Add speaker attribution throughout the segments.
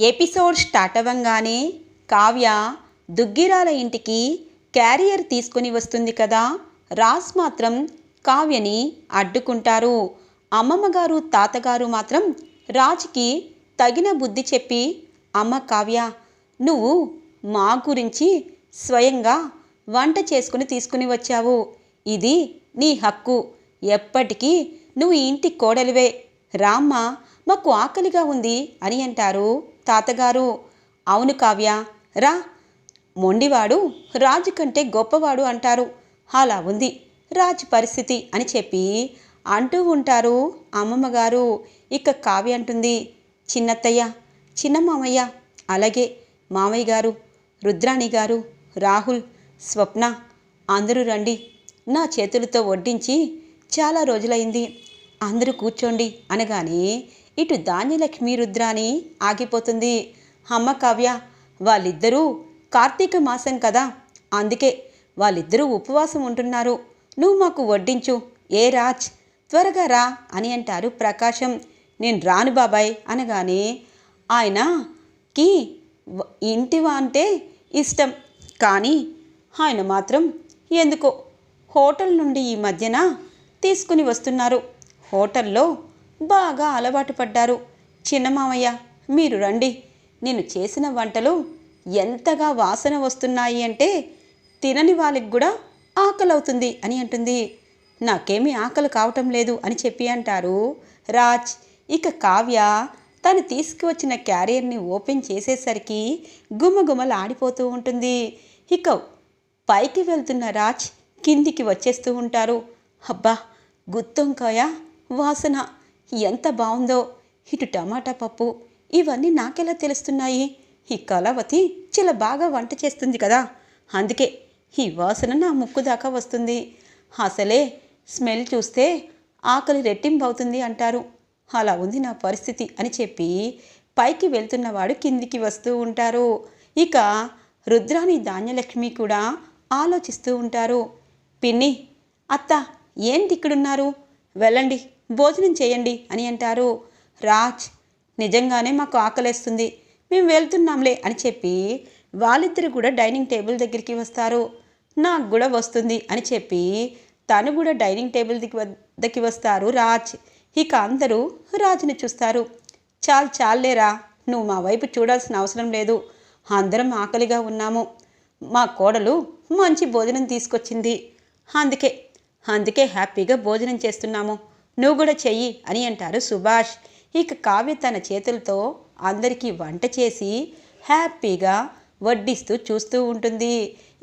Speaker 1: Episode start అవ్వంగానే కావ్య దుగ్గిరాల ఇంటికి carrier తీసుకుని వస్తుంది కదా. రాజ్ మాత్రం కావ్యని అడ్డుకుంటారు. అమ్మమ్మగారు తాతగారు మాత్రం రాజ్కి తగిన బుద్ధి చెప్పి అమ్మ కావ్య నువ్వు మా గురించి స్వయంగా వంట చేసుకుని తీసుకుని వచ్చావు. ఇది నీ హక్కు. ఎప్పటికీ నువ్వు ఇంటి కోడలివే. రామ్మ మాకు ఆకలిగా ఉంది అని అంటారు. తాతగారు. అవును కావ్య. రా. మొండివాడు రాజు కంటే గొప్పవాడు అంటారు. అలా ఉంది. రాజు పరిస్థితి అని చెప్పి అంటూ ఉంటారు అమ్మమ్మగారు. ఇక కావ్య అంటుంది. చిన్నత్తయ్య చిన్న మామయ్య అలాగే మామయ్య గారు రుద్రాణి గారు రాహుల్ స్వప్న. అందరూ రండి. నా చేతులతో వడ్డించి చాలా రోజులైంది. అందరూ కూర్చోండి అనగానే ఇటు ధాన్యలక్ష్మి రుద్రాని ఆగిపోతుంది. అమ్మ కావ్య వాళ్ళిద్దరూ కార్తీక మాసం కదా. అందుకే వాళ్ళిద్దరూ ఉపవాసం ఉంటున్నారు. నువ్వు మాకు వడ్డించు. ఏ రాజ్? త్వరగా రా అని అంటారు ప్రకాశం. నేను రాను బాబాయ్ అనగానే ఆయనకి ఇంటివా అంటే ఇష్టం. కానీ ఆయన మాత్రం ఎందుకో హోటల్ నుండి ఈ మధ్యన తీసుకుని వస్తున్నారు. హోటల్లో బాగా అలవాటు పడ్డారు. చిన్న మామయ్య మీరు రండి. నేను చేసిన వంటలు ఎంతగా వాసన వస్తున్నాయి అంటే తినని వాళ్ళకి కూడా ఆకలి అవుతుంది అని అంటుంది. నాకేమీ ఆకలి కావటం లేదు అని చెప్పి అంటారు రాజ్. ఇక కావ్య తను తీసుకువచ్చిన క్యారియర్ని ఓపెన్ చేసేసరికి గుమగుమలు ఆడిపోతూ ఉంటుంది. ఇక పైకి వెళ్తున్న రాజ్ కిందికి వచ్చేస్తూ ఉంటారు. అబ్బా గుత్తొంకాయ వాసన. ఎంత బాగుందో ఇటు టమాటా పప్పు ఇవన్నీ నాకెలా తెలుస్తున్నాయి? ఈ కళావతి చాలా బాగా వంట చేస్తుంది కదా. అందుకే ఈ వాసన నా ముక్కు దాకా వస్తుంది. అసలే స్మెల్ చూస్తే ఆకలి రెట్టింపు అవుతుంది అంటారు. అలా ఉంది నా పరిస్థితి అని చెప్పి పైకి వెళ్తున్నవాడు కిందికి వస్తూ ఉంటారు. ఇక రుద్రాని ధాన్యలక్ష్మి కూడా ఆలోచిస్తూ ఉంటారు. పిన్ని అత్త ఏంటి ఇక్కడున్నారు? వెళ్ళండి. భోజనం చేయండి అని అంటారు. రాజ్ నిజంగానే మాకు ఆకలేస్తుంది. మేము వెళ్తున్నాంలే అని చెప్పి వాళ్ళిద్దరు కూడా డైనింగ్ టేబుల్ దగ్గరికి వస్తారు. నాకు కూడా వస్తుంది అని చెప్పి తను కూడా డైనింగ్ టేబుల్ దిగి వద్దకి వస్తారు రాజ్. ఇక అందరూ రాజుని చూస్తారు. చాలు చాలేరా నువ్వు మా వైపు చూడాల్సిన అవసరం లేదు. అందరం ఆకలిగా ఉన్నాము. మా కోడలు మంచి భోజనం తీసుకొచ్చింది. అందుకే అందుకే హ్యాపీగా భోజనం చేస్తున్నాము. నువ్వు కూడా చెయ్యి అని అంటారు సుభాష్. ఇక కావ్య తన చేతులతో అందరికీ వంట చేసి హ్యాపీగా వడ్డిస్తూ చూస్తూ ఉంటుంది.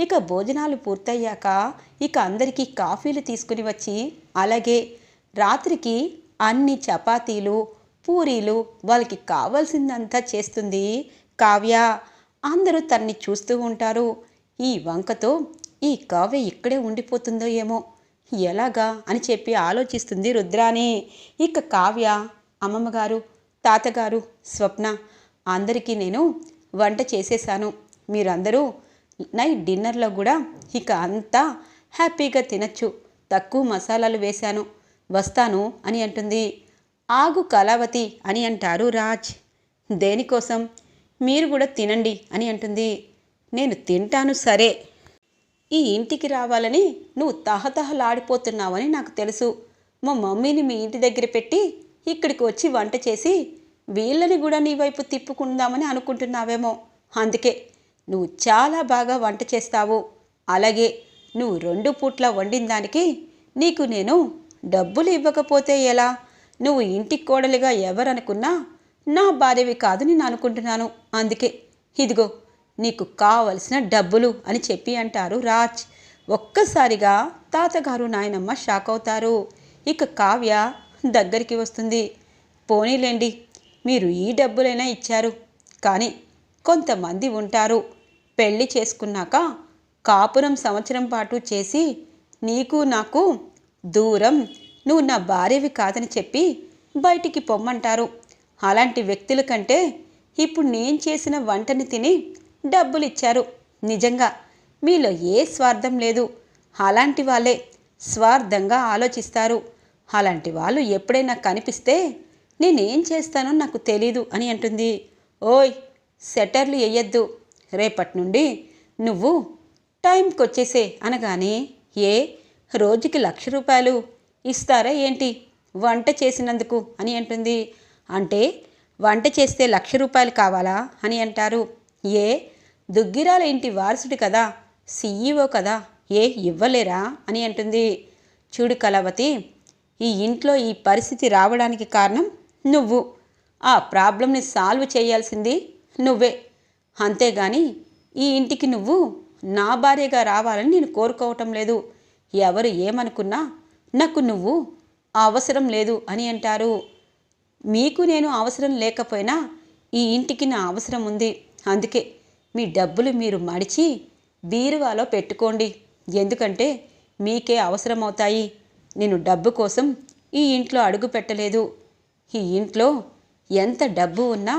Speaker 1: ఇక భోజనాలు పూర్తయ్యాక ఇక అందరికీ కాఫీలు తీసుకుని వచ్చి అలాగే రాత్రికి అన్ని చపాతీలు పూరీలు వాళ్ళకి కావాల్సిందంతా చేస్తుంది కావ్య. అందరూ తన్ని చూస్తూ ఉంటారు. ఈ వంకతో ఈ కావ్య ఇక్కడే ఉండిపోతుందో ఏమో. ఎలాగా అని చెప్పి ఆలోచిస్తుంది రుద్రాని. ఇక కావ్య అమ్మమ్మగారు తాతగారు స్వప్న అందరికీ నేను వంట చేసేసాను మీరందరూ నైట్ డిన్నర్లో కూడా ఇక అంతా హ్యాపీగా తినచ్చు. తక్కువ మసాలాలు వేశాను. వస్తాను అని అంటుంది. ఆగు కళావతి అని అంటారు రాజ్. దేనికోసం? మీరు కూడా తినండి అని అంటుంది. నేను తింటాను సరే. ఈ ఇంటికి రావాలని నువ్వు తహతహలాడిపోతున్నావని నాకు తెలుసు. మా మమ్మీని మీ ఇంటి దగ్గర పెట్టి ఇక్కడికి వచ్చి వంట చేసి వీళ్ళని కూడా నీ వైపు తిప్పుకుందామని అనుకుంటున్నావేమో. అందుకే నువ్వు చాలా బాగా వంట చేస్తావు. అలాగే నువ్వు రెండు పూట్ల వండిన దానికి నీకు నేను డబ్బులు ఇవ్వకపోతే ఎలా? నువ్వు ఇంటికి కోడలిగా ఎవరనుకున్నా నా భార్యవి కాదు నేను అనుకుంటున్నాను. అందుకే ఇదిగో నీకు కావలసిన డబ్బులు అని చెప్పి అంటారు రాజ్. ఒక్కసారిగా తాతగారు నాయనమ్మ షాక్ అవుతారు. ఇక కావ్య దగ్గరికి వస్తుంది. పోనీలేండి మీరు ఈ డబ్బులైనా ఇచ్చారు. కానీ కొంతమంది ఉంటారు. పెళ్ళి చేసుకున్నాక కాపురం సంవత్సరం పాటు చేసి నీకు నాకు దూరం నువ్వు నా భార్యవి కాదని చెప్పి బయటికి పొమ్మంటారు. అలాంటి వ్యక్తుల కంటే ఇప్పుడు నేను చేసిన వంటని తిని డబ్బులు ఇచ్చారు నిజంగా మీలో ఏ స్వార్థం లేదు. అలాంటి వాళ్ళే స్వార్థంగా ఆలోచిస్తారు. అలాంటి వాళ్ళు ఎప్పుడైనా కనిపిస్తే నేనేం చేస్తానో నాకు తెలీదు అని అంటుంది. ఓయ్ సెటర్లు వేయద్దు రేపటి నుండి నువ్వు టైంకి వచ్చేసే అనగానే ఏ రోజుకి లక్ష రూపాయలు ఇస్తారా ఏంటి? వంట చేసినందుకు అని అంటుంది. అంటే వంట చేస్తే లక్ష రూపాయలు కావాలా అని అంటారు. ఏ? దుగ్గిరాల ఇంటి వారసుడు కదా సీఈఓ కదా ఏ ఇవ్వలేరా? అని అంటుంది. చూడు కళావతి ఈ ఇంట్లో ఈ పరిస్థితి రావడానికి కారణం నువ్వు. ఆ ప్రాబ్లంని సాల్వ్ చేయాల్సింది నువ్వే. అంతేగాని ఈ ఇంటికి నువ్వు నా భార్యగా రావాలని నేను కోరుకోవటం లేదు. ఎవరు ఏమనుకున్నా నాకు నువ్వు అవసరం లేదు అని అంటారు. మీకు నేను అవసరం లేకపోయినా ఈ ఇంటికి నా అవసరం ఉంది. అందుకే మీ డబ్బులు మీరు మడిచి బీరువాలో పెట్టుకోండి. ఎందుకంటే మీకే అవసరమవుతాయి. నేను డబ్బు కోసం ఈ ఇంట్లో అడుగు పెట్టలేదు. ఈ ఇంట్లో ఎంత డబ్బు ఉన్నా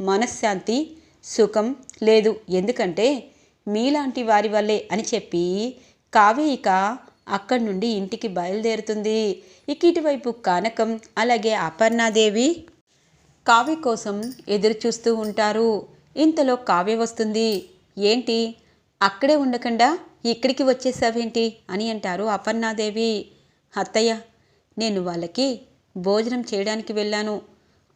Speaker 1: మనశ్శాంతి సుఖం లేదు. ఎందుకంటే మీలాంటి వారి వల్లే అని చెప్పి కావ్య ఇక అక్కడి నుండి ఇంటికి బయలుదేరుతుంది. ఇక ఇటువైపు కనకం అలాగే అపర్ణాదేవి కావ్య కోసం ఎదురు చూస్తూ ఉంటారు. ఇంతలో కావ్య వస్తుంది. ఏంటి? అక్కడే ఉండకుండా ఇక్కడికి వచ్చేసావేంటి? అని అంటారు అపర్ణాదేవి. అత్తయ్య నేను వాళ్ళకి భోజనం చేయడానికి వెళ్ళాను.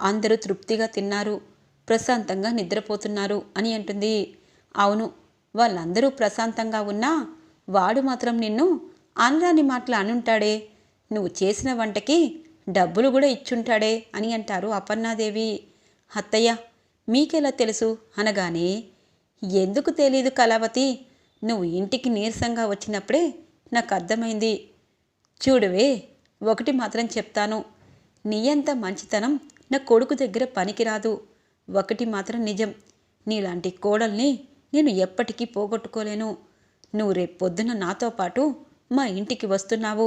Speaker 1: అందరూ తృప్తిగా తిన్నారు. ప్రశాంతంగా నిద్రపోతున్నారు అని అంటుంది. అవును వాళ్ళందరూ ప్రశాంతంగా ఉన్నా వాడు మాత్రం నిన్ను అనరాని మాటలు అనుంటాడే. నువ్వు చేసిన వంటకి డబ్బులు కూడా ఇచ్చుంటాడే అని అంటారు అపర్ణాదేవి. అత్తయ్య మీకెలా తెలుసు? అనగానే ఎందుకు తెలీదు కళావతి? నువ్వు ఇంటికి నీరసంగా వచ్చినప్పుడే నాకు అర్థమైంది చూడవే ఒకటి మాత్రం చెప్తాను. నీ అంత మంచితనం నా కొడుకు దగ్గర పనికిరాదు. ఒకటి మాత్రం నిజం. నీలాంటి కోడల్ని నేను ఎప్పటికీ పోగొట్టుకోలేను. నువ్వు రేపు పొద్దున నాతో పాటు మా ఇంటికి వస్తున్నావు.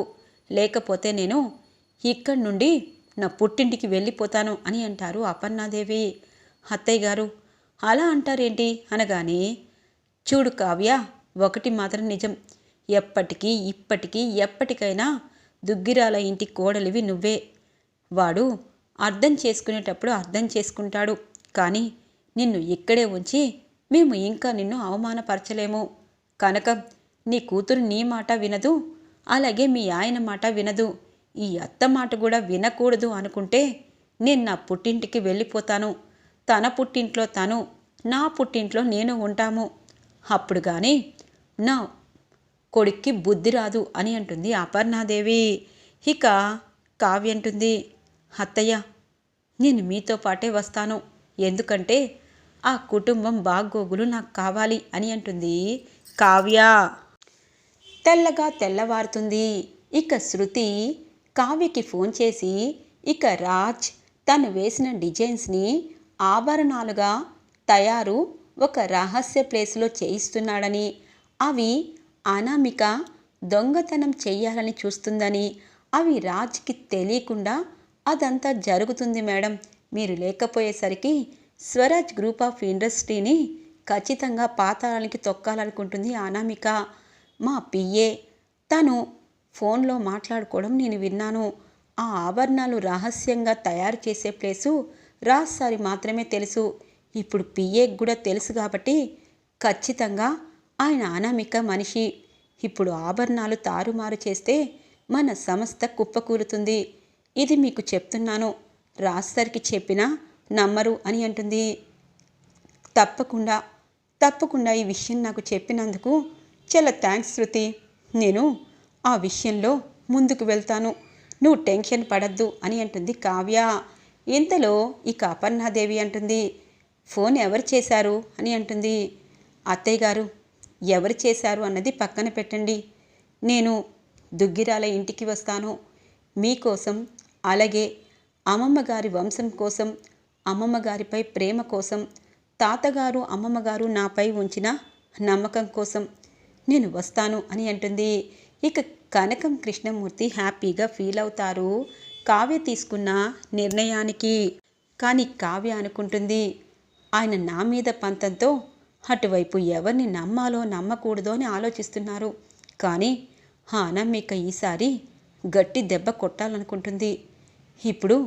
Speaker 1: లేకపోతే నేను ఇక్కడి నుండి నా పుట్టింటికి వెళ్ళిపోతాను అని అంటారు అపర్ణాదేవి. అత్తయ్య గారు. అలా అంటారేంటి? అనగానే చూడు కావ్య ఒకటి మాత్రం నిజం. ఎప్పటికీ ఇప్పటికీ ఎప్పటికైనా దుగ్గిరాల ఇంటి కోడలివి నువ్వే. వాడు అర్థం చేసుకునేటప్పుడు అర్థం చేసుకుంటాడు. కానీ నిన్ను ఇక్కడే ఉంచి మేము ఇంకా నిన్ను అవమానపరచలేము. కనుక నీ కూతురు నీ మాట వినదు అలాగే మీ ఆయన మాట వినదు. ఈ అత్త మాట కూడా వినకూడదు అనుకుంటే నేను నా పుట్టింటికి వెళ్ళిపోతాను. తన పుట్టింట్లో తను నా పుట్టింట్లో నేను ఉంటాము. అప్పుడు కానీ నా కొడుక్కి బుద్ధి రాదు అని అంటుంది అపర్ణాదేవి. ఇక కావ్య అంటుంది అత్తయ్య నేను మీతో పాటే వస్తాను. ఎందుకంటే ఆ కుటుంబం బాగోగులు నాకు కావాలి అని అంటుంది కావ్య. తెల్లగా తెల్లవారుతుంది. ఇక శృతి కావ్యకి ఫోన్ చేసి ఇక రాజ్ తను వేసిన డిజైన్స్ని ఆభరణాలుగా తయారు ఒక రహస్య ప్లేస్లో చేయిస్తున్నాడని అవి అనామిక దొంగతనం చేయాలని చూస్తుందని అవి రాజ్కి తెలియకుండా అదంతా జరుగుతుంది మేడం. మీరు లేకపోయేసరికి స్వరాజ్ గ్రూప్ ఆఫ్ ఇండస్ట్రీని ఖచ్చితంగా పాతాళానికి తొక్కాలనుకుంటుంది అనామిక. మా పిఏ తను ఫోన్లో మాట్లాడుకోవడం నేను విన్నాను. ఆ ఆభరణాలు రహస్యంగా తయారు చేసే ప్లేసు రాజ్ సారి మాత్రమే తెలుసు. ఇప్పుడు పిఏకి కూడా తెలుసు కాబట్టి ఖచ్చితంగా ఆయన అనామిక మనిషి. ఇప్పుడు ఆభరణాలు తారుమారు చేస్తే మన సంస్థ కుప్పకూలుతుంది ఇది మీకు చెప్తున్నాను. రాజ్ సార్కి చెప్పినా నమ్మరు అని అంటుంది. తప్పకుండా తప్పకుండా ఈ విషయం నాకు చెప్పినందుకు చాలా థ్యాంక్స్ శృతి. నేను ఆ విషయంలో ముందుకు వెళ్తాను. నువ్వు టెన్షన్ పడద్దు అని అంటుంది కావ్య. ఇంతలో ఇక అపర్ణాదేవి అంటుంది ఫోన్ ఎవరు చేశారు? అని అంటుంది అత్తయ్య గారు ఎవరు చేశారు అన్నది పక్కన పెట్టండి. నేను దుగ్గిరాల ఇంటికి వస్తాను. మీకోసం అలాగే అమ్మమ్మ గారి వంశం కోసం అమ్మమ్మ గారిపై ప్రేమ కోసం తాతగారు అమ్మమ్మగారు నాపై ఉంచిన నమ్మకం కోసం నేను వస్తాను అని అంటుంది. ఇక కనకం కృష్ణమూర్తి హ్యాపీగా ఫీల్ అవుతారు కావ్య తీసుకున్న నిర్ణయానికి. కానీ కావ్య అనుకుంటుంది ఆయన నా మీద పంతంతో అటువైపు ఎవరిని నమ్మాలో నమ్మకూడదో అని ఆలోచిస్తున్నారు. కానీ ఆ అనామిక ఈసారి గట్టి దెబ్బ కొట్టాలనుకుంటుంది. ఇప్పుడు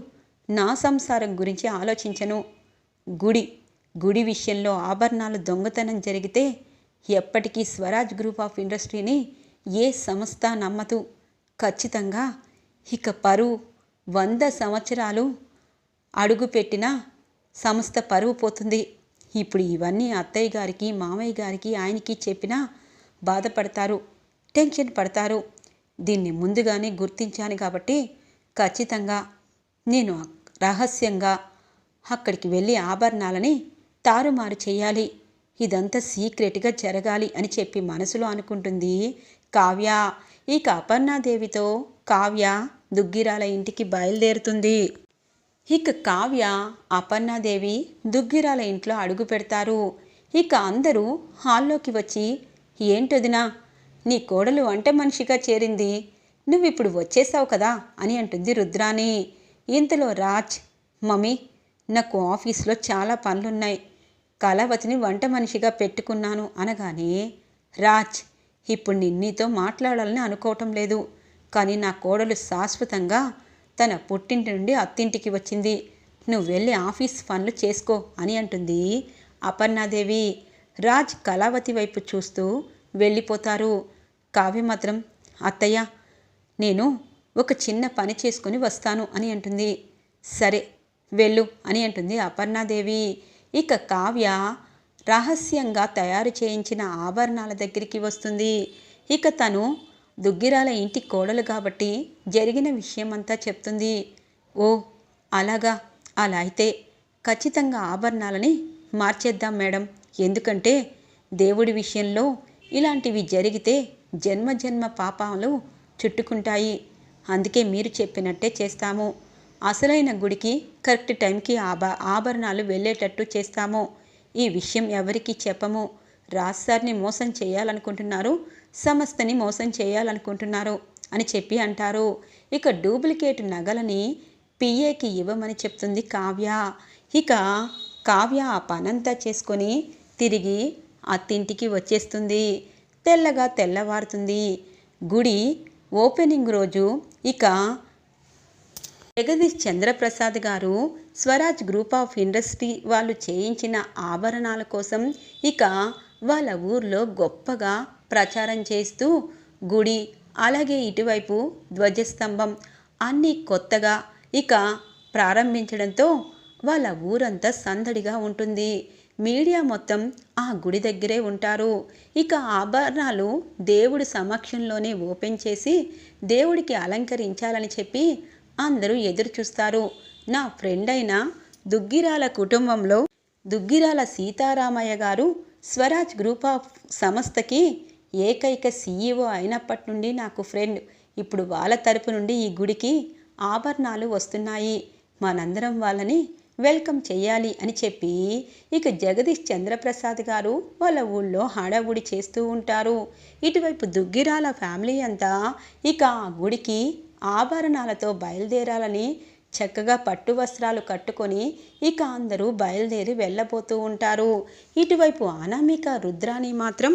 Speaker 1: నా సంసారం గురించి ఆలోచించను. గుడి గుడి విషయంలో ఆభరణాలు దొంగతనం జరిగితే ఎప్పటికీ స్వరాజ్ గ్రూప్ ఆఫ్ ఇండస్ట్రీని ఏ సంస్థ నమ్మదు. ఖచ్చితంగా ఇక పరువు వంద సంవత్సరాలు అడుగుపెట్టిన సంస్థ పరువు పోతుంది. ఇప్పుడు ఇవన్నీ అత్తయ్య గారికి మామయ్య గారికి ఆయనకి చెప్పినా బాధపడతారు టెన్షన్ పడతారు. దీన్ని ముందుగానే గుర్తించాను కాబట్టి ఖచ్చితంగా నేను రహస్యంగా అక్కడికి వెళ్ళి ఆభరణాలని తారుమారు చేయాలి. ఇదంతా సీక్రెట్గా జరగాలి అని చెప్పి మనసులో అనుకుంటుంది కావ్య. ఇక అపర్ణాదేవితో కావ్య దుగ్గిరాల ఇంటికి బయలుదేరుతుంది. ఇక కావ్య అపర్ణాదేవి దుగ్గిరాల ఇంట్లో అడుగు పెడతారు. ఇక అందరూ హాల్లోకి వచ్చి ఏంటొదినా నీ కోడలు వంట మనిషిగా చేరింది. నువ్విప్పుడు వచ్చేసావు కదా అని అంటుంది రుద్రాని ఇంతలో రాజ్ మమ్మీ నాకు ఆఫీస్లో చాలా పనులున్నాయి. కళావతిని వంట మనిషిగా పెట్టుకున్నాను అనగానే రాజ్ ఇప్పుడు నిన్నీతో మాట్లాడాలని అనుకోవటం లేదు. కానీ నా కోడలు శాశ్వతంగా తన పుట్టింటి నుండి అత్తింటికి వచ్చింది. నువ్వు వెళ్ళి ఆఫీస్ పనులు చేసుకో అని అంటుంది అపర్ణాదేవి. రాజ్ కళావతి వైపు చూస్తూ వెళ్ళిపోతారు. కావ్య మాత్రం అత్తయ్య నేను ఒక చిన్న పని చేసుకుని వస్తాను అని అంటుంది. సరే వెళ్ళు అని అంటుంది అపర్ణాదేవి. ఇక కావ్య రహస్యంగా తయారు చేయించిన ఆభరణాల దగ్గరికి వస్తుంది. ఇక తను దుగ్గిరాల ఇంటి కోడలు కాబట్టి జరిగిన విషయమంతా చెప్తుంది. ఓ అలాగా. అలా అయితే ఖచ్చితంగా ఆభరణాలని మార్చేద్దాం మేడం. ఎందుకంటే దేవుడి విషయంలో ఇలాంటివి జరిగితే జన్మ జన్మ పాపాలు చుట్టుకుంటాయి. అందుకే మీరు చెప్పినట్టే చేస్తాము. అసలైన గుడికి కరెక్ట్ టైంకి ఆభ ఆభరణాలు వెళ్ళేటట్టు చేస్తాము. ఈ విషయం ఎవరికీ చెప్పము. రాజ్ సార్ని మోసం చేయాలనుకుంటున్నారు. సంస్థని మోసం చేయాలనుకుంటున్నారు అని చెప్పి అంటారు. ఇక డూప్లికేట్ నగలని పిఏకి ఇవ్వమని చెప్తుంది కావ్య. ఇక కావ్య ఆ పనంతా చేసుకొని తిరిగి అత్తింటికి వచ్చేస్తుంది. తెల్లగా తెల్లవారుతుంది. గుడి ఓపెనింగ్ రోజు ఇక జగదీష్ చంద్రప్రసాద్ గారు స్వరాజ్ గ్రూప్ ఆఫ్ ఇండస్ట్రీ వాళ్ళు చేయించిన ఆభరణాల కోసం ఇక వాళ్ళ ఊర్లో గొప్పగా ప్రచారం చేస్తూ గుడి అలాగే ఇటువైపు ధ్వజస్తంభం అన్నీ కొత్తగా ఇక ప్రారంభించడంతో వాళ్ళ ఊరంతా సందడిగా ఉంటుంది. మీడియా మొత్తం ఆ గుడి దగ్గరే ఉంటారు. ఇక ఆభరణాలు దేవుడి సమక్షంలోనే ఓపెన్ చేసి దేవుడికి అలంకరించాలని చెప్పి అందరూ ఎదురు చూస్తారు నా ఫ్రెండ్ అయిన దుగ్గిరాల కుటుంబంలో దుగ్గిరాల సీతారామయ్య గారు స్వరాజ్ గ్రూప్ ఆఫ్ సంస్థకి ఏకైక సీఈఓ అయినప్పటి నుండి నాకు ఫ్రెండ్. ఇప్పుడు వాళ్ళ తరపు నుండి ఈ గుడికి ఆభరణాలు వస్తున్నాయి. మనందరం వాళ్ళని వెల్కమ్ చెయ్యాలి అని చెప్పి ఇక జగదీష్ చంద్రప్రసాద్ గారు వాళ్ళ ఊళ్ళో హడావుడి చేస్తూ ఉంటారు. ఇటువైపు దుగ్గిరాల ఫ్యామిలీ అంతా ఇక ఆ గుడికి ఆభరణాలతో బయలుదేరాలని చక్కగా పట్టు వస్త్రాలు కట్టుకొని ఇక అందరూ బయలుదేరి వెళ్ళబోతూ ఉంటారు. ఇటువైపు అనామిక రుద్రాని మాత్రం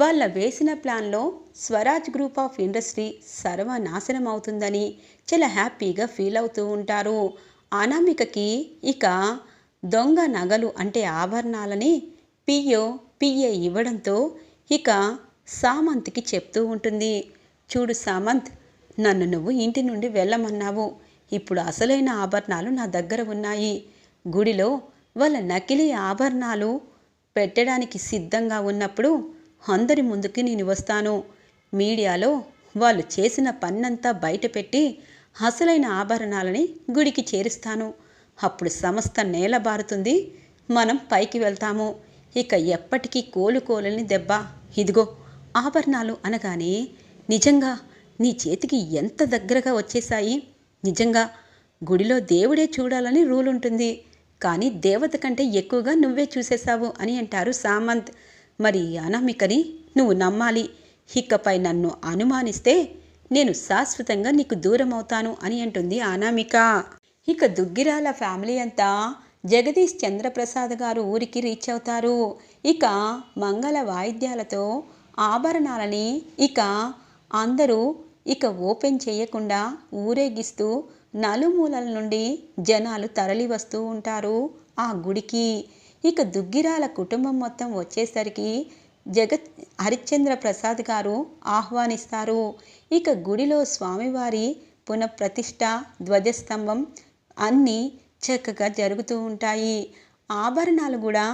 Speaker 1: వాళ్ళ వేసిన ప్లాన్లో స్వరాజ్ గ్రూప్ ఆఫ్ ఇండస్ట్రీ సర్వనాశనం అవుతుందని చాలా హ్యాపీగా ఫీల్ అవుతూ ఉంటారు. అనామికకి ఇక దొంగ నగలు అంటే ఆభరణాలని పియో పిఏ ఇవ్వడంతో ఇక సామంత్కి చెప్తూ ఉంటుంది. చూడు సామంత్ నన్ను నువ్వు ఇంటి నుండి వెళ్ళమన్నావు. ఇప్పుడు అసలైన ఆభరణాలు నా దగ్గర ఉన్నాయి. గుడిలో వాళ్ళ నకిలీ ఆభరణాలు పెట్టడానికి సిద్ధంగా ఉన్నప్పుడు అందరి ముందుకి నేను వస్తాను. మీడియాలో వాళ్ళు చేసిన పన్నంతా బయటపెట్టి అసలైన ఆభరణాలని గుడికి చేరుస్తాను. అప్పుడు సంస్థ నేలబారుతుంది మనం పైకి వెళ్తాము. ఇక ఎప్పటికీ కోలుకోలేని దెబ్బ. ఇదిగో ఆభరణాలు అనగానే నిజంగా నీ చేతికి ఎంత దగ్గరగా వచ్చేసాయి నిజంగా గుడిలో దేవుడే చూడాలని రూల్ ఉంటుంది కానీ దేవత కంటే ఎక్కువగా నువ్వే చూసేశావు అని అంటారు సామంత్. మరి అనామికని నువ్వు నమ్మాలి. ఇకపై నన్ను అనుమానిస్తే నేను శాశ్వతంగా నీకు దూరం అవుతాను అని అంటుంది అనామిక. ఇక దుగ్గిరాల ఫ్యామిలీ అంతా జగదీష్ చంద్రప్రసాద్ గారు ఊరికి రీచ్ అవుతారు. ఇక మంగళ వాయిద్యాలతో ఆభరణాలని ఇక అందరూ ఇక ఓపెన్ చేయకుండా ఊరేగిస్తూ నలుమూలల నుండి జనాలు తరలి వస్తూ ఉంటారు ఆ గుడికి. ఇక దుగ్గిరాల కుటుంబం మొత్తం వచ్చేసరికి జగత్ హరిశ్చంద్ర ప్రసాద్ గారు ఆహ్వానిస్తారు. ఇక గుడిలో స్వామివారి పునఃప్రతిష్ట ధ్వజస్తంభం అన్నీ చక్కగా జరుగుతూ ఉంటాయి. ఆభరణాలు కూడా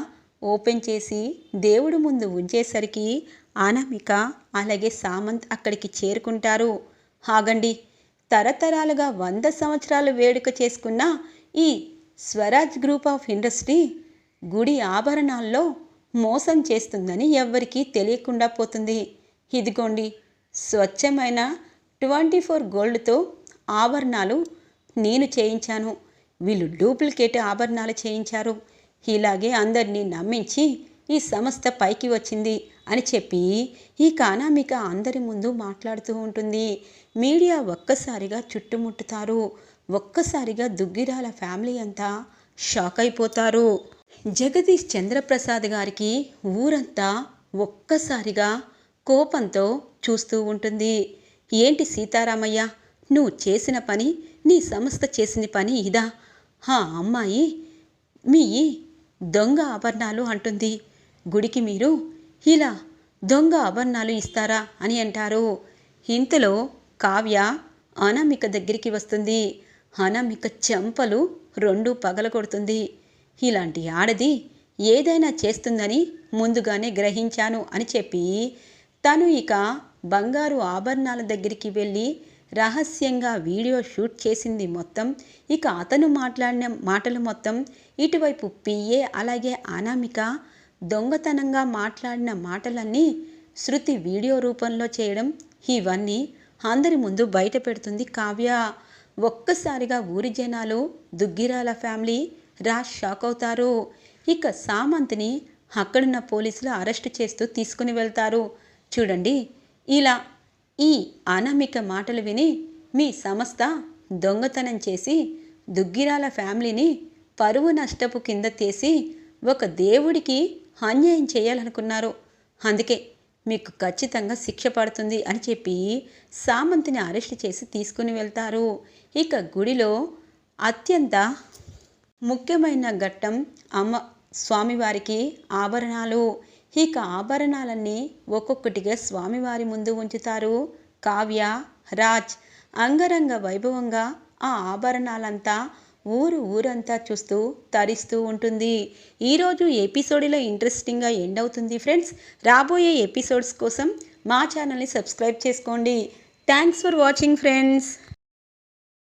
Speaker 1: ఓపెన్ చేసి దేవుడు ముందు ఉంచేసరికి అనామిక అలాగే సామంత్ అక్కడికి చేరుకుంటారు. ఆగండి తరతరాలుగా వంద సంవత్సరాలు వేడుక చేసుకున్న ఈ స్వరాజ్ గ్రూప్ ఆఫ్ ఇండస్ట్రీ గుడి ఆభరణాల్లో మోసం చేస్తుందని ఎవ్వరికీ తెలియకుండా పోతుంది. ఇదిగోండి స్వచ్ఛమైన ట్వంటీ ఫోర్ గోల్డ్తో ఆభరణాలు నేను చేయించాను. వీళ్ళు డూప్లికేట్ ఆభరణాలు చేయించారు. ఇలాగే అందరినీ నమ్మించి ఈ సంస్థ పైకి వచ్చింది అని చెప్పి ఈ కానామిక అందరి ముందు మాట్లాడుతూ ఉంటుంది. మీడియా ఒక్కసారిగా చుట్టుముట్టుతారు. ఒక్కసారిగా దుగ్గిరాల ఫ్యామిలీ అంతా షాక్ అయిపోతారు. జగదీష్ చంద్రప్రసాద్ గారికి ఊరంతా ఒక్కసారిగా కోపంతో చూస్తూ ఉంటుంది. ఏంటి సీతారామయ్య? నువ్వు చేసిన పని నీ సంస్థ చేసిన పని ఇదా? హా అమ్మాయి మీ దొంగ ఆభరణాలు అంటుంది. గుడికి మీరు ఇలా దొంగ ఆభరణాలు ఇస్తారా అని అంటారు. ఇంతలో కావ్య అనామిక దగ్గరికి వస్తుంది. అనామిక చెంపలు రెండు పగలగొడుతుంది. ఇలాంటి ఆడది ఏదైనా చేస్తుందని ముందుగానే గ్రహించాను అని చెప్పి తను ఇక బంగారు ఆభరణాల దగ్గరికి వెళ్ళి రహస్యంగా వీడియో షూట్ చేసింది మొత్తం. ఇక అతను మాట్లాడిన మాటలు మొత్తం ఇటువైపు పిఏ అలాగే అనామిక దొంగతనంగా మాట్లాడిన మాటలన్నీ శృతి వీడియో రూపంలో చేయడం ఇవన్నీ అందరి ముందు బయట పెడుతుంది కావ్య. ఒక్కసారిగా ఊరి జనాలు దుగ్గిరాల ఫ్యామిలీ రాజ్ షాక్ అవుతారు ఇక సామంత్ని అక్కడున్న పోలీసులు అరెస్టు చేస్తూ తీసుకుని వెళ్తారు. చూడండి ఇలా ఈ అనామిక మాటలు విని మీ సంస్థ దొంగతనం చేసి దుగ్గిరాల ఫ్యామిలీని పరువు నష్టపు కింద తీసి ఒక దేవుడికి అన్యాయం చేయాలనుకున్నారు. అందుకే మీకు ఖచ్చితంగా శిక్ష పడుతుంది అని చెప్పి సామంతిని అరెస్ట్ చేసి తీసుకుని వెళ్తారు. ఇక గుడిలో అత్యంత ముఖ్యమైన ఘట్టం అమ్మ స్వామివారికి ఆభరణాలు. ఇక ఆభరణాలన్నీ ఒక్కొక్కటిగా స్వామివారి ముందు ఉంచుతారు. కావ్య రాజ్ అంగరంగ వైభవంగా ఆ ఆభరణాలంతా ఊరు ఊరంతా చూస్తూ తరిస్తూ ఉంటుంది. ఈరోజు ఎపిసోడ్లో ఇంట్రెస్టింగ్గా ఎండ్ అవుతుంది ఫ్రెండ్స్. రాబోయే ఎపిసోడ్స్ కోసం మా ఛానల్ని సబ్స్క్రైబ్ చేసుకోండి. Thanks for watching friends.